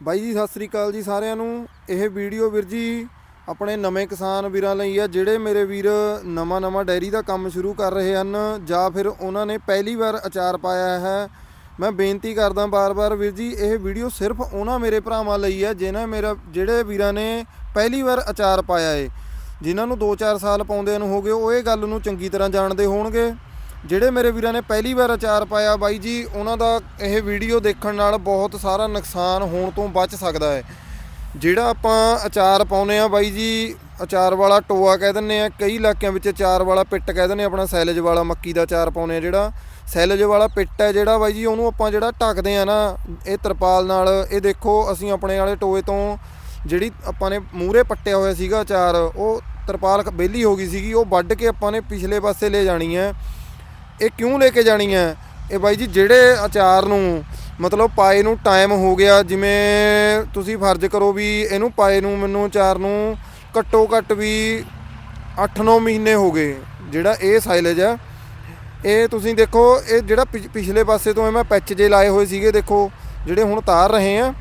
ਬਾਈ ਜੀ, ਸਤਿ ਸ੍ਰੀ ਅਕਾਲ ਜੀ ਸਾਰਿਆਂ ਨੂੰ। ਇਹ ਵੀਡੀਓ ਵੀਰ ਜੀ ਆਪਣੇ ਨਵੇਂ ਕਿਸਾਨ ਵੀਰਾਂ ਲਈ ਆ, ਜਿਹੜੇ ਮੇਰੇ ਵੀਰ ਨਵਾਂ ਨਵਾਂ ਡੈਰੀ ਦਾ ਕੰਮ ਸ਼ੁਰੂ ਕਰ ਰਹੇ ਹਨ ਜਾਂ ਫਿਰ ਉਹਨਾਂ ਨੇ ਪਹਿਲੀ ਵਾਰ ਅਚਾਰ ਪਾਇਆ ਹੈ। ਮੈਂ ਬੇਨਤੀ ਕਰਦਾ ਬਾਰ-ਬਾਰ ਵੀਰ ਜੀ, ਇਹ ਵੀਡੀਓ ਸਿਰਫ ਉਹਨਾਂ ਮੇਰੇ ਭਰਾਵਾਂ ਲਈ ਹੈ ਜਿਨ੍ਹਾਂ ਮੇਰਾ ਜਿਹੜੇ ਵੀਰਾਂ ਨੇ ਪਹਿਲੀ ਵਾਰ ਅਚਾਰ ਪਾਇਆ ਏ। ਜਿਨ੍ਹਾਂ ਨੂੰ 2-4 ਸਾਲ ਪਾਉਂਦਿਆਂ ਨੂੰ ਹੋ ਗਏ, ਉਹ ਇਹ ਗੱਲ ਨੂੰ ਚੰਗੀ ਤਰ੍ਹਾਂ ਜਾਣਦੇ ਹੋਣਗੇ। ਜਿਹੜੇ ਮੇਰੇ ਵੀਰਾਂ ਨੇ ਪਹਿਲੀ ਵਾਰ ਅਚਾਰ ਪਾਇਆ ਬਾਈ ਜੀ ਉਹਨਾਂ ਦਾ ਇਹ ਵੀਡੀਓ ਦੇਖਣ ਨਾਲ ਬਹੁਤ ਸਾਰਾ ਨੁਕਸਾਨ ਹੋਣ ਤੋਂ ਬਚ ਸਕਦਾ ਹੈ। ਜਿਹੜਾ ਆਪਾਂ ਅਚਾਰ ਪਾਉਨੇ ਆ ਬਾਈ ਜੀ ਅਚਾਰ ਵਾਲਾ ਟੋਆ ਕਹਿ ਦਿੰਨੇ ਆ ਕਈ ਇਲਾਕਿਆਂ ਵਿੱਚ ਅਚਾਰ ਵਾਲਾ ਪਿੱਟ ਕਹਿ ਦਿੰਨੇ ਆ, ਆਪਣਾ ਸੈਲਜ ਵਾਲਾ ਮੱਕੀ ਦਾ ਅਚਾਰ ਪਾਉਨੇ ਆ ਜਿਹੜਾ। ਸੈਲਜ ਵਾਲਾ ਪਿੱਟ ਹੈ ਜਿਹੜਾ ਬਾਈ ਜੀ ਉਹਨੂੰ ਆਪਾਂ ਜਿਹੜਾ ਢੱਕਦੇ ਆ ਨਾ ਇਹ ਤਰਪਾਲ ਨਾਲ ਇਹ ਦੇਖੋ ਅਸੀਂ ਆਪਣੇ ਵਾਲੇ ਟੋਏ ਤੋਂ ਜਿਹੜੀ ਆਪਾਂ ਨੇ ਮੂਰੇ ਪੱਟਿਆ ਹੋਇਆ ਸੀਗਾ ਅਚਾਰ ਉਹ ਤਰਪਾਲ ਬੇਲੀ ਹੋ ਗਈ ਸੀਗੀ ਉਹ ਵੱਢ ਕੇ ਆਪਾਂ ਨੇ ਪਿਛਲੇ ਪਾਸੇ ਲੈ ਜਾਣੀ ਹੈ। ਇਹ ਕਿਉਂ ਲੈ ਕੇ ਜਾਣੀ ਹੈ? ਇਹ ਬਾਈ ਜੀ, ਜਿਹੜੇ ਅਚਾਰ ਨੂੰ ਮਤਲਬ ਪਾਏ ਨੂੰ ਟਾਈਮ ਹੋ ਗਿਆ, ਜਿਵੇਂ ਤੁਸੀਂ ਫਰਜ਼ ਕਰੋ ਵੀ ਇਹਨੂੰ ਪਾਏ ਨੂੰ ਮੈਨੂੰ ਅਚਾਰ ਨੂੰ ਘੱਟੋ ਘੱਟ ਵੀ 8-9 ਮਹੀਨੇ ਹੋ ਗਏ, ਜਿਹੜਾ ਇਹ ਸਾਈਲੇਜ ਆ ਇਹ ਤੁਸੀਂ ਦੇਖੋ, ਇਹ ਜਿਹੜਾ ਪਿਛ- ਪਿਛਲੇ ਪਾਸੇ ਤੋਂ ਇਹ ਮੈਂ ਪੈਚ ਜੇ ਲਾਏ ਹੋਏ ਸੀਗੇ, ਦੇਖੋ, ਜਿਹੜੇ ਹੁਣ ਤਾਰ ਰਹੇ ਆ,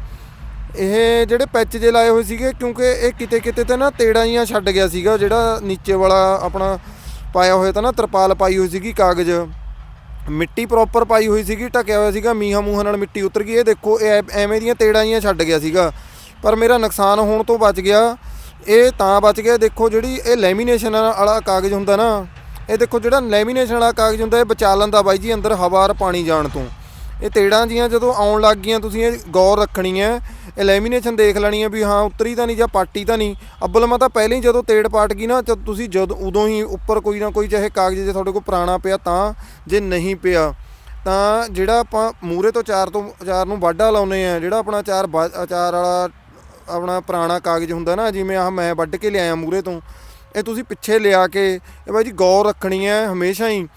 ਇਹ ਜਿਹੜੇ ਪੈਚ ਜੇ ਲਾਏ ਹੋਏ ਸੀਗੇ, ਕਿਉਂਕਿ ਇਹ ਕਿਤੇ ਕਿਤੇ ਤੇ ਨਾ ਤੇੜਾ ਜੀਆਂ ਛੱਡ ਗਿਆ ਸੀਗਾ, ਜਿਹੜਾ ਨੀਚੇ ਵਾਲਾ ਆਪਣਾ ਪਾਇਆ ਹੋਇਆ ਤਾਂ ਨਾ ਤਰਪਾਲ ਪਾਈ ਹੋਈ ਸੀਗੀ ਕਾਗਜ਼। ਮਿੱਟੀ ਪ੍ਰੋਪਰ ਪਾਈ ਹੋਈ ਸੀਗੀ, ਢਕਿਆ ਹੋਇਆ ਸੀਗਾ, ਮੀਹਾਂ ਮੂਹਾਂ ਨਾਲ ਮਿੱਟੀ ਉਤਰ ਗਈ। ਇਹ ਦੇਖੋ, ਇਹ ਐਵੇਂ ਦੀਆਂ ਤੇੜਾਂ ਜੀਆਂ ਛੱਡ ਗਿਆ ਸੀਗਾ। ਪਰ ਮੇਰਾ ਨੁਕਸਾਨ ਹੋਣ ਤੋਂ ਬਚ ਗਿਆ। ਇਹ ਤਾਂ ਬਚ ਗਿਆ। ਦੇਖੋ ਜਿਹੜੀ ਇਹ ਲੈਮੀਨੇਸ਼ਨ ਵਾਲਾ ਕਾਗਜ਼ ਹੁੰਦਾ ਨਾ, ਇਹ ਦੇਖੋ ਜਿਹੜਾ ਲੈਮੀਨੇਸ਼ਨ ਵਾਲਾ ਕਾਗਜ਼ ਹੁੰਦਾ, ਇਹ ਬਚਾ ਲੈਂਦਾ ਬਾਈ ਜੀ, ਅੰਦਰ ਹਵਾ ਔਰ ਪਾਣੀ ਜਾਣ ਤੋਂ। ਇਹ ਤੇੜਾਂ ਜੀਆਂ ਜਦੋਂ ਆਉਣ ਲੱਗ ਗਈਆਂ, ਤੁਸੀਂ ਇਹ ਗੌਰ ਰੱਖਣੀ ਹੈ ਲੈਮੀਨੇਸ਼ਨ ਦੇਖ ਲੈਣੀ ਹੈ ਵੀ ਹਾਂ, ਉੱਤਰੀ ਤਾਂ ਨਹੀਂ ਜਾਂ ਪਾਟੀ ਤਾਂ ਨਹੀਂ। ਅੱਬਲ ਮੈਂ ਤਾਂ ਪਹਿਲਾਂ ਹੀ ਜਦੋਂ ਤੇੜ ਪਾਟ ਗਈ ਨਾ, ਜਦ ਤੁਸੀਂ ਜਦ ਉਦੋਂ ਹੀ ਉੱਪਰ ਕੋਈ ਨਾ ਕੋਈ ਚਾਹੇ ਕਾਗਜ਼ ਜੇ ਤੁਹਾਡੇ ਕੋਲ ਪੁਰਾਣਾ ਪਿਆ ਤਾਂ, ਜੇ ਨਹੀਂ ਪਿਆ, ਤਾਂ ਜਿਹੜਾ ਆਪਾਂ ਮੂਰੇ ਤੋਂ ਚਾਰ ਤੋਂ, ਚਾਰ ਨੂੰ ਵਾਢਾ ਲਾਉਨੇ ਆ, ਜਿਹੜਾ ਆਪਣਾ ਚਾਰ ਵਾ- ਵਾਲਾ ਆਪਣਾ ਪੁਰਾਣਾ ਕਾਗਜ਼ ਹੁੰਦਾ ਨਾ, ਜਿਵੇਂ ਆਹ ਮੈਂ ਵੱਢ ਕੇ ਲਿਆਇਆ ਮੂਰੇ ਤੋਂ, ਇਹ ਤੁਸੀਂ ਪਿੱਛੇ ਲਿਆ ਕੇ, ਇਹ ਬਾਈ ਜੀ ਗੌਰ ਰੱਖਣੀ ਹੈ ਹਮੇਸ਼ਾ ਹੀ।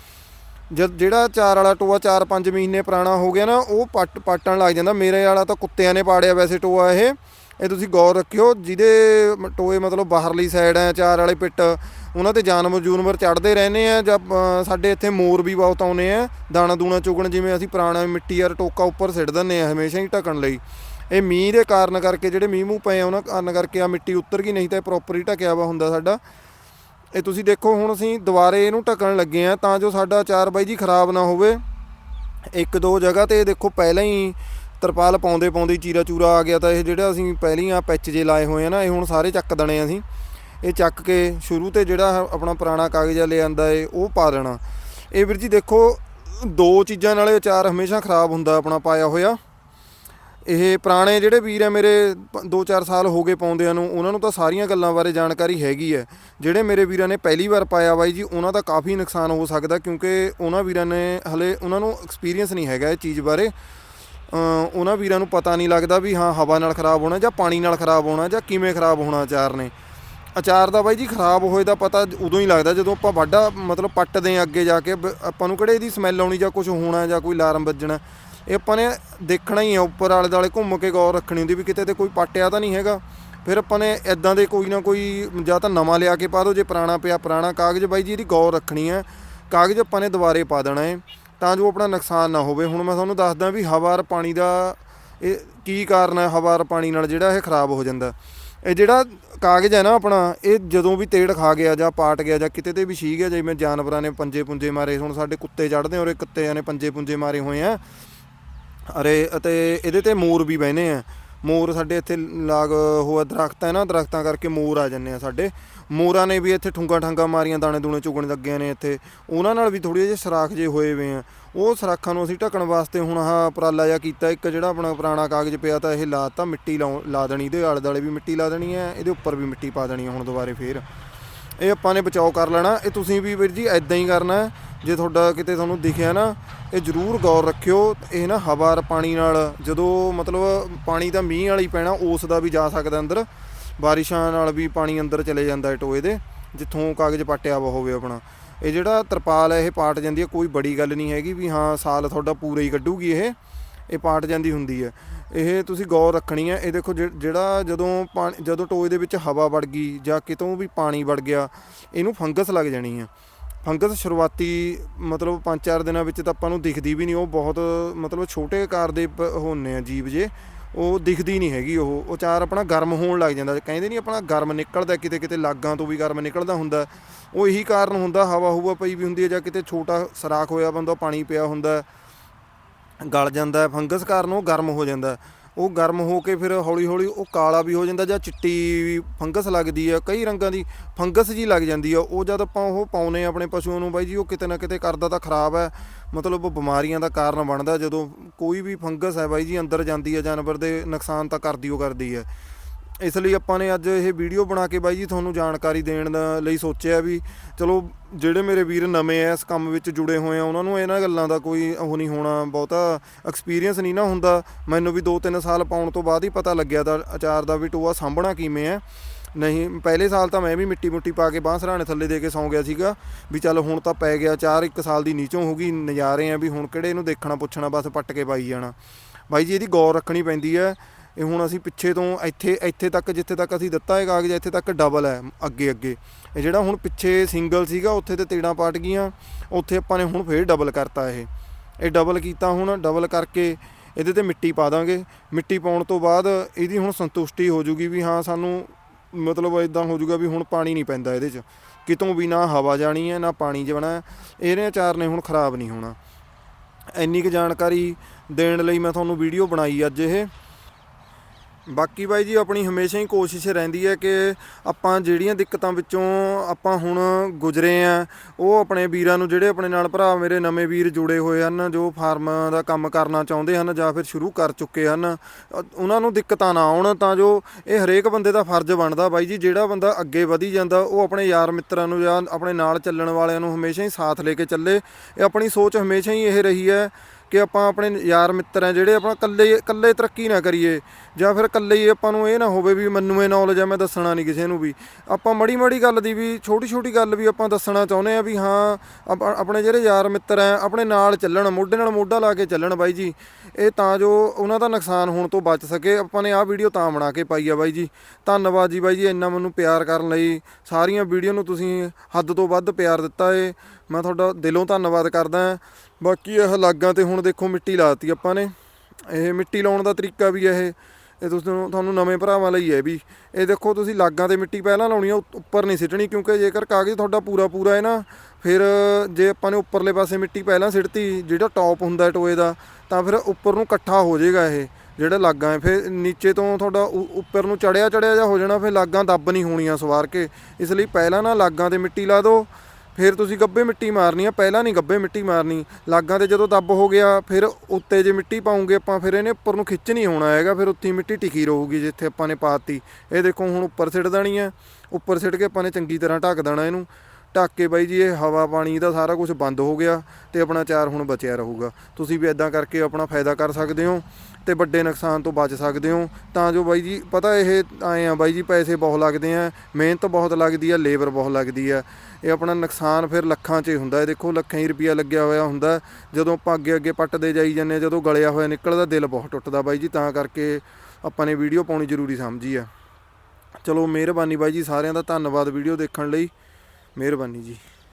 ਜਦ ਜਿਹੜਾ ਚਾਰ ਵਾਲਾ ਟੋਆ 4-5 ਮਹੀਨੇ ਪੁਰਾਣਾ ਹੋ ਗਿਆ ਨਾ, ਉਹ ਪੱਟ ਪਾਟਣ ਲੱਗ ਜਾਂਦਾ। ਮੇਰੇ ਵਾਲਾ ਤਾਂ ਕੁੱਤਿਆਂ ਨੇ ਪਾੜਿਆ ਵੈਸੇ ਟੋਆ ਇਹ। ਇਹ ਤੁਸੀਂ ਗੌਰ ਰੱਖਿਓ, ਜਿਹਦੇ ਮ- ਟੋਏ ਮਤਲਬ ਬਾਹਰਲੀ ਸਾਈਡ ਹੈ ਚਾਰ ਵਾਲੇ ਪਿੱਟ, ਉਹਨਾਂ ਤੇ ਜਾਨਵਰ ਜੂਨਵਰ ਚੜਦੇ ਰਹਿੰਦੇ ਆ, ਜਾਂ ਸਾਡੇ ਇੱਥੇ ਮੋਰ ਵੀ ਬਹੁਤ ਆਉਨੇ ਆ। ਦਾਣਾ ਦੂਣਾ ਚੁਗਣ ਜਿਵੇਂ ਅਸੀਂ ਪੁਰਾਣਾ ਮਿੱਟੀ ਯਾਰ ਟੋਕਾ ਉੱਪਰ ਸਿੱਟ ਦਿੰਦੇ ਆ, ਹਮੇਸ਼ਾ ਹੀ ਢਕਣ ਲਈ। ਇਹ ਮੀਂਹ ਦੇ ਕਾਰਨ ਕਰਕੇ, ਜਿਹੜੇ ਮੀਂਹ ਮੂੰਹ ਪਏ ਆ, ਉਹਨਾਂ ਕਾਰਨ ਕਰਕੇ ਆ ਮਿੱਟੀ ਉੱਤਰ ਗਈ, ਨਹੀਂ ਤਾਂ ਪ੍ਰੋਪਰ ਹੀ ਢਕਿਆ ਵਾ ਹੁੰਦਾ ਸਾਡਾ। ਇਹ ਤੁਸੀਂ ਦੇਖੋ, ਹੁਣ ਅਸੀਂ ਦੁਬਾਰੇ ਇਹਨੂੰ ਢੱਕਣ ਲੱਗੇ ਆ ਤਾਂ ਜੋ ਸਾਡਾ ਅਚਾਰ ਬਾਈ ਜੀ ਖਰਾਬ ਨਾ ਹੋਵੇ। ਇੱਕ ਦੋ ਜਗ੍ਹਾ ਤੇ ਦੇਖੋ, ਪਹਿਲਾਂ ਹੀ ਤਰਪਾਲ ਪਾਉਂਦੇ ਪਾਉਂਦੇ ਹੀ ਚੀਰਾ ਚੂਰਾ ਆ ਗਿਆ ਤਾਂ ਇਹ ਜਿਹੜਾ ਅਸੀਂ ਪਹਿਲੀਆਂ ਪੈਚ ਜੇ ਲਾਏ ਹੋਏ ਆ ਨਾ, ਇਹ ਹੁਣ ਸਾਰੇ ਚੱਕ ਦਣੇ ਅਸੀਂ। ਇਹ ਚੱਕ ਕੇ ਸ਼ੁਰੂ ਤੇ ਜਿਹੜਾ ਆਪਣਾ ਪੁਰਾਣਾ ਕਾਗਜ਼ਾ ਲੈ ਆਂਦਾ ਏ, ਉਹ ਪਾ ਦੇਣਾ। ਇਹ ਵੀਰ ਜੀ ਦੇਖੋ, ਦੋ ਚੀਜ਼ਾਂ ਨਾਲੇ ਅਚਾਰ ਹਮੇਸ਼ਾ ਖਰਾਬ ਹੁੰਦਾ ਆਪਣਾ ਪਾਇਆ ਹੋਇਆ। ਇਹ ਪੁਰਾਣੇ ਜਿਹੜੇ ਵੀਰ ਆ ਮੇਰੇ 2-4 ਸਾਲ ਹੋ ਗਏ ਪਾਉਂਦਿਆਂ ਨੂੰ, ਉਹਨਾਂ ਨੂੰ ਤਾਂ ਸਾਰੀਆਂ ਗੱਲਾਂ ਬਾਰੇ ਜਾਣਕਾਰੀ ਹੈਗੀ ਹੈ। ਜਿਹੜੇ ਮੇਰੇ ਵੀਰਾਂ ਨੇ ਪਹਿਲੀ ਵਾਰ ਪਾਇਆ ਬਾਈ ਜੀ, ਉਹਨਾਂ ਦਾ ਕਾਫੀ ਨੁਕਸਾਨ ਹੋ ਸਕਦਾ ਕਿਉਂਕਿ ਉਹਨਾਂ ਵੀਰਾਂ ਨੇ ਹਲੇ ਉਹਨਾਂ ਨੂੰ ਐਕਸਪੀਰੀਅੰਸ ਨਹੀਂ ਹੈਗਾ ਇਹ ਚੀਜ਼ ਬਾਰੇ। ਉਹਨਾਂ ਵੀਰਾਂ ਨੂੰ ਪਤਾ ਨਹੀਂ ਲੱਗਦਾ ਵੀ ਹਾਂ, ਹਵਾ ਨਾਲ ਖਰਾਬ ਹੋਣਾ ਜਾਂ ਪਾਣੀ ਨਾਲ ਖਰਾਬ ਹੋਣਾ ਜਾਂ ਕਿਵੇਂ ਖਰਾਬ ਹੋਣਾ ਅਚਾਰ ਨੇ। ਅਚਾਰ ਦਾ ਬਾਈ ਜੀ, ਖਰਾਬ ਹੋਏ ਦਾ ਪਤਾ ਉਦੋਂ ਹੀ ਲੱਗਦਾ ਜਦੋਂ ਆਪਾਂ ਵਾਢਾ ਮਤਲਬ ਪੱਟਦੇ ਆ ਅੱਗੇ ਜਾ ਕੇ, ਬ- ਆਪਾਂ ਨੂੰ ਕਿਹੜੇ ਇਹਦੀ ਸਮੈਲ ਆਉਣੀ ਜਾਂ ਕੁਝ ਹੋਣਾ ਜਾਂ ਕੋਈ ਅਲਾਰਮ ਵੱਜਣਾ। ਇਹ ਆਪਾਂ ਨੇ ਦੇਖਣਾ ਹੀ ਹੈ ਉੱਪਰ ਆਲੇ ਦਾਲੇ ਘੁੰਮ ਕੇ ਗੌਰ ਰੱਖਣੀ ਹੁੰਦੀ ਵੀ ਕਿਤੇ ਤੇ ਕੋਈ ਪਾਟਿਆ ਤਾਂ ਨਹੀਂ ਹੈਗਾ। ਫਿਰ ਆਪਾਂ ਨੇ ਇਦਾਂ ਦੇ ਕੋਈ ਨਾ ਕੋਈ ਜਾਂ ਤਾਂ ਨਵਾਂ ਲਿਆ ਕੇ ਪਾ ਦਿਓ, ਜੇ ਪੁਰਾਣਾ ਪਿਆ, ਪੁਰਾਣਾ ਕਾਗਜ਼ ਬਾਈ ਜੀ ਇਹਦੀ ਗੌਰ ਰੱਖਣੀ ਹੈ ਕਾਗਜ਼ ਆਪਾਂ ਨੇ ਦੁਬਾਰੇ ਪਾ ਦੇਣਾ ਹੈ ਤਾਂ ਜੋ ਆਪਣਾ ਨੁਕਸਾਨ ਨਾ ਹੋਵੇ। ਹੁਣ ਮੈਂ ਤੁਹਾਨੂੰ ਦੱਸਦਾ ਵੀ ਹਵਾ ਔਰ ਪਾਣੀ ਦਾ ਇਹ ਕੀ ਕਾਰਨ ਹੈ ਹਵਾ ਔਰ ਪਾਣੀ ਨਾਲ ਜਿਹੜਾ ਇਹ ਖਰਾਬ ਹੋ ਜਾਂਦਾ। ਇਹ ਜਿਹੜਾ ਕਾਗਜ਼ ਹੈ ਨਾ ਆਪਣਾ, ਇਹ ਜਦੋਂ ਵੀ ਤੇੜ ਖਾ ਗਿਆ ਜਾਂ ਪਾਟ ਗਿਆ ਜਾਂ ਕਿਤੇ ਤੇ ਵੀ ਛੀ ਗਿਆ, ਜਿਵੇਂ ਜਾਨਵਰਾਂ ਨੇ ਪੰਜੇ ਪੁੰਜੇ ਮਾਰੇ, ਹੁਣ ਸਾਡੇ ਕੁੱਤੇ ਚੜਦੇ ਔਰ ਇਹ ਕੁੱਤਿਆਂ ਨੇ ਪੰਜੇ ਪੁੰਜੇ ਮਾਰੇ ਹੋਏ ਆ ਅਰੇ ਅਤੇ ਇਹਦੇ ਤੇ ਮੋਰ ਵੀ ਬਹਿਨੇ ਆ। ਮੋਰ ਸਾਡੇ ਇੱਥੇ ਲਾਗ ਹੋਆ ਦਰਖਤ ਹੈ ਨਾ, ਦਰਖਤਾਂ ਕਰਕੇ ਮੋਰ ਆ ਜੰਨੇ ਆ ਸਾਡੇ। ਮੋਰਾਂ ਨੇ ਵੀ ਇੱਥੇ ਠੁੰਗਾ ਠਾਂਗਾ ਮਾਰੀਆਂ, ਦਾਣੇ ਦੂਣੇ ਚੁਗਣ ਲੱਗਿਆ ਨੇ ਇੱਥੇ। ਉਹਨਾਂ ਨਾਲ ਵੀ ਥੋੜੀ ਜਿਹੀ ਸਰਾਖ ਜੇ ਹੋਏ ਵੇ ਆ। ਉਹ ਸਰਾਖਾਂ ਨੂੰ ਅਸੀਂ ਢੱਕਣ ਵਾਸਤੇ ਹੁਣ ਆਹ ਉਪਰਾਲਾ ਜਿਹਾ ਕੀਤਾ। ਇੱਕ ਜਿਹੜਾ ਆਪਣਾ ਪੁਰਾਣਾ ਕਾਗਜ਼ ਪਿਆ ਤਾਂ ਇਹ ਲਾਤਾ ਮਿੱਟੀ ਲਾਉ- ਲਾ ਦੇਣੀ ਇਹਦੇ ਆਲੇ ਦੁਆਲੇ ਵੀ ਮਿੱਟੀ ਲਾ ਦੇਣੀ ਹੈ ਇਹਦੇ ਉੱਪਰ ਵੀ ਮਿੱਟੀ ਪਾ ਦੇਣੀ ਹੈ ਹੁਣ ਦੁਬਾਰੇ ਫੇਰ। ਇਹ ਆਪਾਂ ਨੇ ਬਚਾਓ ਕਰ ਲੈਣਾ। ਇਹ ਤੁਸੀਂ ਵੀ ਵੀਰ ਜੀ ਐਦਾਂ ਹੀ ਕਰਨਾ। ਜੇ ਤੁਹਾਡਾ ਕਿਤੇ ਤੁਹਾਨੂੰ ਦਿਖਿਆ ਨਾ, ਇਹ ਜ਼ਰੂਰ ਗੌਰ ਰੱਖਿਓ, ਇਹ ਨਾ ਹਵਾ ਪਾਣੀ ਨਾਲ, ਜਦੋਂ ਮਤਲਬ ਪਾਣੀ ਤਾਂ ਮੀਂਹ ਵਾਲੀ ਪੈਣਾ, ਉਸ ਦਾ ਵੀ ਜਾ ਸਕਦਾ ਅੰਦਰ, ਬਾਰਿਸ਼ਾਂ ਨਾਲ ਵੀ ਪਾਣੀ ਅੰਦਰ ਚਲੇ ਜਾਂਦਾ ਹੈ ਟੋਏ ਦੇ, ਜਿੱਥੋਂ ਕਾਗਜ਼ ਪਾਟਿਆ ਵਾ ਹੋਵੇ ਆਪਣਾ। ਇਹ ਜਿਹੜਾ ਤਰਪਾਲ ਹੈ, ਇਹ ਪਾਟ ਜਾਂਦੀ ਹੈ, ਕੋਈ ਬੜੀ ਗੱਲ ਨਹੀਂ ਹੈਗੀ ਵੀ ਹਾਂ, ਸਾਲ ਤੁਹਾਡਾ ਪੂਰਾ ਹੀ ਕੱਢੂਗੀ ਇਹ ਇਹ ਪਾਟ ਜਾਂਦੀ ਹੁੰਦੀ ਹੈ। ਇਹ ਤੁਸੀਂ ਗੌਰ ਰੱਖਣੀ ਹੈ, ਇਹ ਦੇਖੋ ਜਿ- ਜਿਹੜਾ ਜਦੋਂ ਪਾਣੀ, ਜਦੋਂ ਟੋਏ ਦੇ ਵਿੱਚ ਹਵਾ ਵੜ ਗਈ ਜਾਂ ਕਿਤੋਂ ਵੀ ਪਾਣੀ ਵੜ ਗਿਆ, ਇਹਨੂੰ ਫੰਗਸ ਲੱਗ ਜਾਣੀ ਹੈ। ਫੰਗਸ ਸ਼ੁਰੂਆਤੀ ਮਤਲਬ 5-4 ਦਿਨਾਂ ਵਿੱਚ ਤਾਂ ਆਪਾਂ ਨੂੰ ਦਿਖਦੀ ਵੀ ਨਹੀਂ, ਉਹ ਬਹੁਤ ਮਤਲਬ ਛੋਟੇ ਆਕਾਰ ਦੇ ਪ- ਹੁੰਨੇ ਆ ਜੀਵ ਜੇ, ਉਹ ਦਿਖਦੀ ਨਹੀਂ ਹੈਗੀ ਉਹ ਉਹ ਚਾਰ ਆਪਣਾ ਗਰਮ ਹੋਣ ਲੱਗ ਜਾਂਦਾ, ਕਹਿੰਦੇ ਨਹੀਂ ਆਪਣਾ ਗਰਮ ਨਿਕਲਦਾ ਕਿਤੇ ਕਿਤੇ ਲਾਗਾਂ ਤੋਂ ਵੀ ਗਰਮ ਨਿਕਲਦਾ ਹੁੰਦਾ, ਉਹ ਇਹੀ ਕਾਰਨ ਹੁੰਦਾ ਹਵਾ ਹੁਵਾ ਪਈ ਵੀ ਹੁੰਦੀ ਹੈ ਜਾਂ ਕਿਤੇ ਛੋਟਾ ਸਰਾਖ ਹੋਇਆ ਬੰਦਾ ਪਾਣੀ ਪਿਆ ਹੁੰਦਾ, ਗਲ ਜਾਂਦਾ, ਫੰਗਸ ਕਾਰਨ ਉਹ ਗਰਮ ਹੋ ਜਾਂਦਾ। ਉਹ ਗਰਮ ਹੋ ਕੇ ਫਿਰ ਹੌਲੀ ਹੌਲੀ ਉਹ ਕਾਲਾ ਵੀ ਹੋ ਜਾਂਦਾ ਜਾਂ ਚਿੱਟੀ ਫੰਗਸ ਲੱਗਦੀ ਆ, ਕਈ ਰੰਗਾਂ ਦੀ ਫੰਗਸ ਜੀ ਲੱਗ ਜਾਂਦੀ ਆ। ਉਹ ਜਦ ਆਪਾਂ ਉਹ ਪਾਉਨੇ ਆਪਣੇ ਪਸ਼ੂਆਂ ਨੂੰ ਬਾਈ ਜੀ, ਉਹ ਕਿਤੇ ਨਾ ਕਿਤੇ ਕਰਦਾ ਤਾਂ ਖਰਾਬ ਹੈ ਮਤਲਬ ਬਿਮਾਰੀਆਂ ਦਾ ਕਾਰਨ ਬਣਦਾ ਜਦੋਂ ਕੋਈ ਵੀ ਫੰਗਸ ਹੈ ਬਾਈ ਜੀ, ਅੰਦਰ ਜਾਂਦੀ ਹੈ ਜਾਨਵਰ ਦੇ ਨੁਕਸਾਨ ਤਾਂ ਕਰਦੀ ਉਹ ਕਰਦੀ ਹੈ ਇਸ ਲਈ ਆਪਾਂ ਨੇ ਅੱਜ ਇਹ ਵੀਡੀਓ ਬਣਾ ਕੇ ਬਾਈ ਜੀ ਤੁਹਾਨੂੰ ਜਾਣਕਾਰੀ ਦੇਣ ਦਾ ਲਈ ਸੋਚਿਆ ਵੀ ਚਲੋ ਜਿਹੜੇ ਮੇਰੇ ਵੀਰ ਨਵੇਂ ਆ, ਇਸ ਕੰਮ ਵਿੱਚ ਜੁੜੇ ਹੋਏ ਆ, ਉਹਨਾਂ ਨੂੰ ਇਹਨਾਂ ਗੱਲਾਂ ਦਾ ਕੋਈ ਉਹ ਨਹੀਂ ਹੋਣਾ, ਬਹੁਤਾ ਐਕਸਪੀਰੀਅੰਸ ਨਹੀਂ ਨਾ ਹੁੰਦਾ। ਮੈਨੂੰ ਵੀ 2-3 ਸਾਲ ਪਾਉਣ ਤੋਂ ਬਾਅਦ ਹੀ ਪਤਾ ਲੱਗਿਆ ਤਾਂ ਅਚਾਰ ਦਾ ਵੀ ਟੋਆ ਸਾਂਭਣਾ ਕਿਵੇਂ ਹੈ ਨਹੀਂ, ਪਹਿਲੇ ਸਾਲ ਤਾਂ ਮੈਂ ਵੀ ਮਿੱਟੀ ਮੁੱਟੀ ਪਾ ਕੇ ਬਾਂਹ ਸਰਾਣੇ ਥੱਲੇ ਦੇ ਕੇ ਸੌਂ ਗਿਆ ਸੀਗਾ ਵੀ ਚੱਲ ਹੁਣ ਤਾਂ ਪੈ ਗਿਆ, ਚਾਰ ਇੱਕ ਸਾਲ ਦੀ ਨੀਚੋਂ ਹੋ ਗਈ, ਨਜ਼ਾਰੇ ਆ ਵੀ ਹੁਣ ਕਿਹੜੇ ਇਹਨੂੰ ਦੇਖਣਾ ਪੁੱਛਣਾ ਬਸ ਪੱਟ ਕੇ ਪਾਈ ਜਾਣਾ। ਬਾਈ ਜੀ, ਇਹਦੀ ਗੌਰ ਰੱਖਣੀ ਪੈਂਦੀ ਹੈ ਇਹ ਹੁਣ ਅਸੀਂ ਪਿੱਛੇ ਤੋਂ ਇੱਥੇ ਇੱਥੇ ਤੱਕ, ਜਿੱਥੇ ਤੱਕ ਅਸੀਂ ਦਿੱਤਾ ਹੈ ਕਾਗਜ਼, ਇੱਥੇ ਤੱਕ ਡਬਲ ਹੈ, ਅੱਗੇ ਅੱਗੇ। ਇਹ ਜਿਹੜਾ ਹੁਣ ਪਿੱਛੇ ਸਿੰਗਲ ਸੀਗਾ, ਉੱਥੇ ਤੇ ਤੇੜਾਂ ਪਾਟ ਗਈਆਂ, ਉੱਥੇ ਆਪਾਂ ਨੇ ਹੁਣ ਫੇਰ ਡਬਲ ਕਰਤਾ ਇਹ। ਇਹ ਡਬਲ ਕੀਤਾ ਹੁਣ ਡਬਲ ਕਰਕੇ ਇਹਦੇ ਤੇ ਮਿੱਟੀ ਪਾ ਦਾਂਗੇ। ਮਿੱਟੀ ਪਾਉਣ ਤੋਂ ਬਾਅਦ ਇਹਦੀ ਹੁਣ ਸੰਤੁਸ਼ਟੀ ਹੋ ਜੂਗੀ ਵੀ ਹਾਂ, ਸਾਨੂੰ ਮਤਲਬ ਇਦਾਂ ਹੋ ਜੂਗਾ ਵੀ ਹੁਣ ਪਾਣੀ ਨਹੀਂ ਪੈਂਦਾ ਇਹਦੇ 'ਚ। ਕਿਤੋਂ ਵੀ ਨਾ ਹਵਾ ਜਾਣੀ ਹੈ, ਨਾ ਪਾਣੀ ਜਾਣਾ ਹੈ। ਇਹਨੇ ਅਚਾਰ ਨੇ ਹੁਣ ਖਰਾਬ ਨਹੀਂ ਹੋਣਾ। ਇੰਨੀ ਕੁ ਜਾਣਕਾਰੀ ਦੇਣ ਲਈ ਮੈਂ ਤੁਹਾਨੂੰ ਵੀਡੀਓ ਬਣਾਈ ਅੱਜ ਇਹ। ਬਾਕੀ ਬਾਈ ਜੀ, ਆਪਣੀ ਹਮੇਸ਼ਾ ਹੀ ਕੋਸ਼ਿਸ਼ ਰਹਿੰਦੀ ਹੈ ਕਿ ਆਪਾਂ ਜਿਹੜੀਆਂ ਦਿੱਕਤਾਂ ਵਿੱਚੋਂ ਆਪਾਂ ਹੁਣ ਗੁਜ਼ਰੇ ਆ, ਉਹ ਆਪਣੇ ਵੀਰਾਂ ਨੂੰ, ਜਿਹੜੇ ਆਪਣੇ ਨਾਲ ਭਰਾ ਮੇਰੇ ਨਵੇਂ ਵੀਰ ਜੁੜੇ ਹੋਏ ਹਨ, ਜੋ ਫਾਰਮ ਦਾ ਕੰਮ ਕਰਨਾ ਚਾਹੁੰਦੇ ਹਨ ਜਾਂ ਫਿਰ ਸ਼ੁਰੂ ਕਰ ਚੁੱਕੇ ਹਨ ਉਹਨਾਂ ਨੂੰ ਦਿੱਕਤਾਂ ਨਾ ਆਉਣ ਤਾਂ ਜੋ ਇਹ ਹਰੇਕ ਬੰਦੇ ਦਾ ਫਰਜ਼ ਬਣਦਾ ਬਾਈ ਜੀ, ਜਿਹੜਾ ਬੰਦਾ ਅੱਗੇ ਵਧੀ ਜਾਂਦਾ, ਉਹ ਆਪਣੇ ਯਾਰ ਮਿੱਤਰਾਂ ਨੂੰ ਜਾਂ ਆਪਣੇ ਨਾਲ ਚੱਲਣ ਵਾਲਿਆਂ ਨੂੰ ਹਮੇਸ਼ਾ ਹੀ ਸਾਥ ਲੈ ਕੇ ਚੱਲੇ। ਇਹ ਆਪਣੀ ਸੋਚ ਹਮੇਸ਼ਾ ਹੀ ਇਹ ਰਹੀ ਹੈ ਕਿ ਆਪਾਂ ਆਪਣੇ ਯਾਰ ਮਿੱਤਰ ਆ ਜਿਹੜੇ ਆਪਾਂ ਇਕੱਲੇ ਇਕੱਲੇ ਤਰੱਕੀ ਨਾ ਕਰੀਏ ਜਾਂ ਫਿਰ ਇਕੱਲੇ ਹੀ ਆਪਾਂ ਨੂੰ ਇਹ ਨਾ ਹੋਵੇ ਵੀ ਮੈਨੂੰ ਇਹ ਨੌਲੇਜ ਆ, ਮੈਂ ਦੱਸਣਾ ਨਹੀਂ ਕਿਸੇ ਨੂੰ ਵੀ। ਆਪਾਂ ਮੜੀ ਮੜੀ ਗੱਲ ਦੀ ਵੀ, ਛੋਟੀ ਛੋਟੀ ਗੱਲ ਵੀ ਆਪਾਂ ਦੱਸਣਾ ਚਾਹੁੰਦੇ ਆ ਵੀ ਹਾਂ, ਆਪ- ਆਪਣੇ ਜਿਹੜੇ ਯਾਰ ਮਿੱਤਰ ਆ, ਆਪਣੇ ਨਾਲ ਚੱਲਣ, ਮੋਢੇ ਨਾਲ ਮੋਢਾ ਲਾ ਕੇ ਚੱਲਣ ਬਾਈ ਜੀ। ਇਹ ਤਾਂ ਜੋ ਉਹਨਾਂ ਦਾ ਨੁਕਸਾਨ ਹੋਣ ਤੋਂ ਬਚ ਸਕੇ, ਆਪਾਂ ਨੇ ਆਹ ਵੀਡੀਓ ਤਾਂ ਬਣਾ ਕੇ ਪਾਈ ਆ ਬਾਈ ਜੀ। ਧੰਨਵਾਦ ਜੀ ਬਾਈ ਜੀ, ਇੰਨਾ ਮੈਨੂੰ ਪਿਆਰ ਕਰਨ ਲਈ। ਸਾਰੀਆਂ ਵੀਡੀਓ ਨੂੰ ਤੁਸੀਂ ਹੱਦ ਤੋਂ ਵੱਧ ਪਿਆਰ ਦਿੱਤਾ ਏ। ਮੈਂ ਤੁਹਾਡਾ ਦਿਲੋਂ ਧੰਨਵਾਦ ਕਰਦਾ ਬਾਕੀ ਇਹ ਲਾਗਾਂ ਤੇ ਹੁਣ ਦੇਖੋ ਮਿੱਟੀ ਲਾਤੀ ਆਪਾਂ ਨੇ। ਇਹ ਮਿੱਟੀ ਲਾਉਣ ਦਾ ਤਰੀਕਾ ਵੀ ਇਹ। ਇਹ ਤੁਸੀਂ ਤੁਹਾਨੂੰ ਨਵੇਂ ਭਰਾਵਾਂ ਲਈ ਹੈ ਵੀ। ਇਹ ਦੇਖੋ ਤੁਸੀਂ ਲਾਗਾਂ ਤੇ ਮਿੱਟੀ ਪਹਿਲਾਂ ਲਾਉਣੀ ਆ ਉੱਪਰ ਨਹੀਂ ਸਿੱਟਣੀ ਕਿਉਂਕਿ ਜੇਕਰ ਕਾਗਜ਼ ਤੁਹਾਡਾ ਪੂਰਾ ਪੂਰਾ ਹੈ ਨਾ, ਫਿਰ ਜੇ ਆਪਾਂ ਨੇ ਉੱਪਰਲੇ ਪਾਸੇ ਮਿੱਟੀ ਪਹਿਲਾਂ ਸਿੱਟਤੀ, ਜਿਹੜਾ ਟੌਪ ਹੁੰਦਾ ਟੋਏ ਦਾ, ਤਾਂ ਫਿਰ ਉੱਪਰ ਨੂੰ ਇਕੱਠਾ ਹੋ ਜਾਏਗਾ ਇਹ, ਜਿਹੜਾ ਲਾਗਾਂ ਹੈ। ਫਿਰ ਨੀਚੇ ਤੋਂ ਤੁਹਾਡਾ ਉ- ਉੱਪਰ ਨੂੰ ਚੜਿਆ ਚੜਿਆ ਜਾ ਹੋ ਜਾਣਾ, ਫਿਰ ਲਾਗਾਂ ਦੱਬ ਨਹੀਂ ਹੋਣੀਆਂ ਸਵਾਰ ਕੇ। ਇਸ ਲਈ ਪਹਿਲਾਂ ਨਾ ਲਾਗਾਂ ਤੇ ਮਿੱਟੀ ਲਾ ਦਿਓ। ਫਿਰ ਤੁਸੀਂ ਗੱਬੇ ਮਿੱਟੀ ਮਾਰਨੀ ਆ, ਪਹਿਲਾਂ ਨਹੀਂ ਗੱਬੇ ਮਿੱਟੀ ਮਾਰਨੀ। ਲਾਗਾਂ ਤੇ ਜਦੋਂ ਦੱਬ ਹੋ ਗਿਆ, ਫਿਰ ਉੱਤੇ ਜੇ ਮਿੱਟੀ ਪਾਉਂਗੇ ਆਪਾਂ, ਫਿਰ ਇਹਨੇ ਉੱਪਰ ਨੂੰ ਖਿੱਚ ਨਹੀਂ ਹੋਣਾ ਹੈਗਾ, ਫਿਰ ਉੱਤੀ ਮਿੱਟੀ ਟਿਕੀ ਰਹੂਗੀ ਜਿੱਥੇ ਆਪਾਂ ਨੇ ਪਾਤੀ। ਇਹ ਦੇਖੋ ਹੁਣ ਉੱਪਰ ਸਿੱਟ ਦੇਣੀ ਹੈ ਉੱਪਰ ਸਿੱਟ ਕੇ ਆਪਾਂ ਨੇ ਚੰਗੀ ਤਰ੍ਹਾਂ ਢੱਕ ਦੇਣਾ ਇਹਨੂੰ। ਢੱਕ ਕੇ ਬਾਈ ਜੀ ਇਹ ਹਵਾ ਪਾਣੀ ਦਾ ਸਾਰਾ ਕੁਝ ਬੰਦ ਹੋ ਗਿਆ ਤੇ ਆਪਣਾ ਚਾਰ ਹੁਣ ਬਚਿਆ ਰਹੂਗਾ। ਤੁਸੀਂ ਵੀ ਇਦਾਂ ਕਰਕੇ ਆਪਣਾ ਫਾਇਦਾ ਕਰ ਸਕਦੇ ਹੋ ਤੇ ਵੱਡੇ ਨੁਕਸਾਨ ਤੋਂ ਬਚ ਸਕਦੇ ਹੋ। ਤਾਂ ਜੋ ਬਾਈ ਜੀ ਪਤਾ ਇਹ ਆਏ ਆ ਬਾਈ ਜੀ ਪੈਸੇ ਬਹੁਤ ਲੱਗਦੇ ਆ ਮਿਹਨਤ ਬਹੁਤ ਲੱਗਦੀ ਆ ਲੇਬਰ ਬਹੁਤ ਲੱਗਦੀ ਆ। ਇਹ ਆਪਣਾ ਨੁਕਸਾਨ ਫਿਰ ਲੱਖਾਂ 'ਚ ਹੀ ਹੁੰਦਾ। ਹੈ ਦੇਖੋ ਲੱਖਾਂ ਹੀ ਰੁਪਈਆ ਲੱਗਿਆ ਹੋਇਆ ਹੁੰਦਾ। ਜਦੋਂ ਆਪਾਂ ਅੱਗੇ ਅੱਗੇ ਪੱਟਦੇ ਜਾਈ ਜਾਂਦੇ ਹਾਂ, ਜਦੋਂ ਗਲਿਆ ਹੋਇਆ ਨਿਕਲਦਾ ਦਿਲ ਬਹੁਤ ਟੁੱਟਦਾ ਬਾਈ ਜੀ। ਤਾਂ ਕਰਕੇ ਆਪਾਂ ਨੇ ਵੀਡੀਓ ਪਾਉਣੀ ਜ਼ਰੂਰੀ ਸਮਝੀ ਆ। ਚਲੋ ਮਿਹਰਬਾਨੀ ਬਾਈ ਜੀ ਸਾਰਿਆਂ ਦਾ। ਧੰਨਵਾਦ ਵੀਡੀਓ ਦੇਖਣ ਲਈ। ਮਿਹਰਬਾਨੀ ਜੀ।